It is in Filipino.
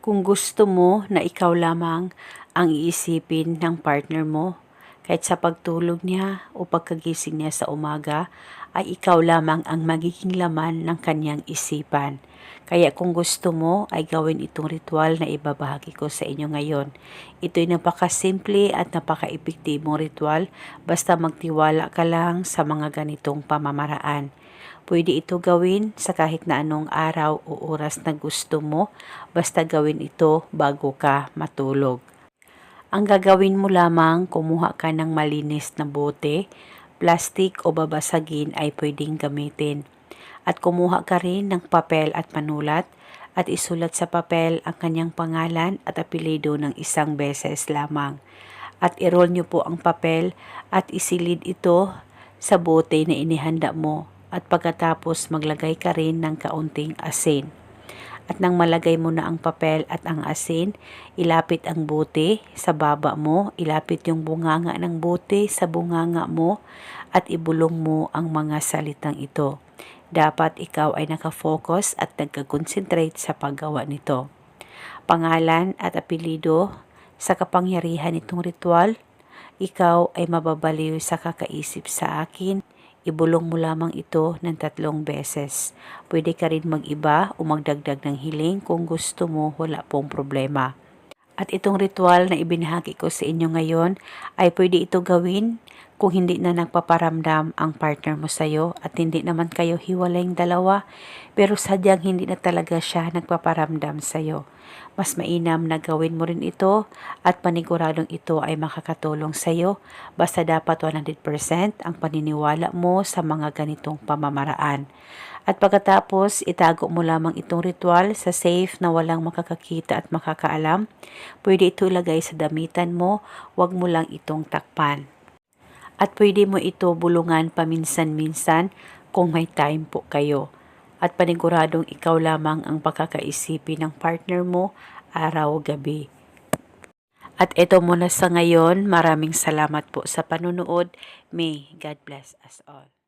Kung gusto mo na ikaw lamang ang iisipin ng partner mo, kahit sa pagtulog niya o pagkagising niya sa umaga, ay ikaw lamang ang magiging laman ng kanyang isipan. Kaya kung gusto mo ay gawin itong ritual na ibabahagi ko sa inyo ngayon. Ito'y napakasimple at napaka-epektibong ritual basta magtiwala ka lang sa mga ganitong pamamaraan. Pwede ito gawin sa kahit na anong araw o oras na gusto mo, basta gawin ito bago ka matulog. Ang gagawin mo lamang, kumuha ka ng malinis na bote, plastic o babasagin ay pwedeng gamitin. At kumuha ka rin ng papel at manulat at isulat sa papel ang kanyang pangalan at apelido ng isang beses lamang. At i-roll niyo po ang papel at isilid ito sa bote na inihanda mo at pagkatapos maglagay ka rin ng kaunting asin. At nang malagay mo na ang papel at ang asin, ilapit ang bote sa baba mo, ilapit yung bunganga ng bote sa bunganga mo at ibulong mo ang mga salitang ito. Dapat ikaw ay nakafocus at nagka-concentrate sa paggawa nito. Pangalan at apelido sa kapangyarihan nitong ritual, ikaw ay mababaliw sa kakaisip sa akin ibulong mo lamang ito ng tatlong beses. Pwede ka rin mag-iba o magdagdag ng hiling kung gusto mo, wala pong problema. At itong ritual na ibinahagi ko sa inyo ngayon ay pwede ito gawin kung hindi na nagpaparamdam ang partner mo sa'yo at hindi naman kayo hiwalayng dalawa pero sadyang hindi na talaga siya nagpaparamdam sa'yo. Mas mainam na gawin mo rin ito at paniguradong ito ay makakatulong sa'yo basta dapat 100% ang paniniwala mo sa mga ganitong pamamaraan. At pagkatapos, itago mo lamang itong ritual sa safe na walang makakakita at makakaalam. Pwede ito ilagay sa damitan mo, wag mo lang itong takpan. At pwede mo ito bulungan paminsan-minsan kung may time po kayo. At paniguradong ikaw lamang ang pagkakaisipin ng partner mo araw-gabi. At ito muna sa ngayon, maraming salamat po sa panunood. May God bless us all.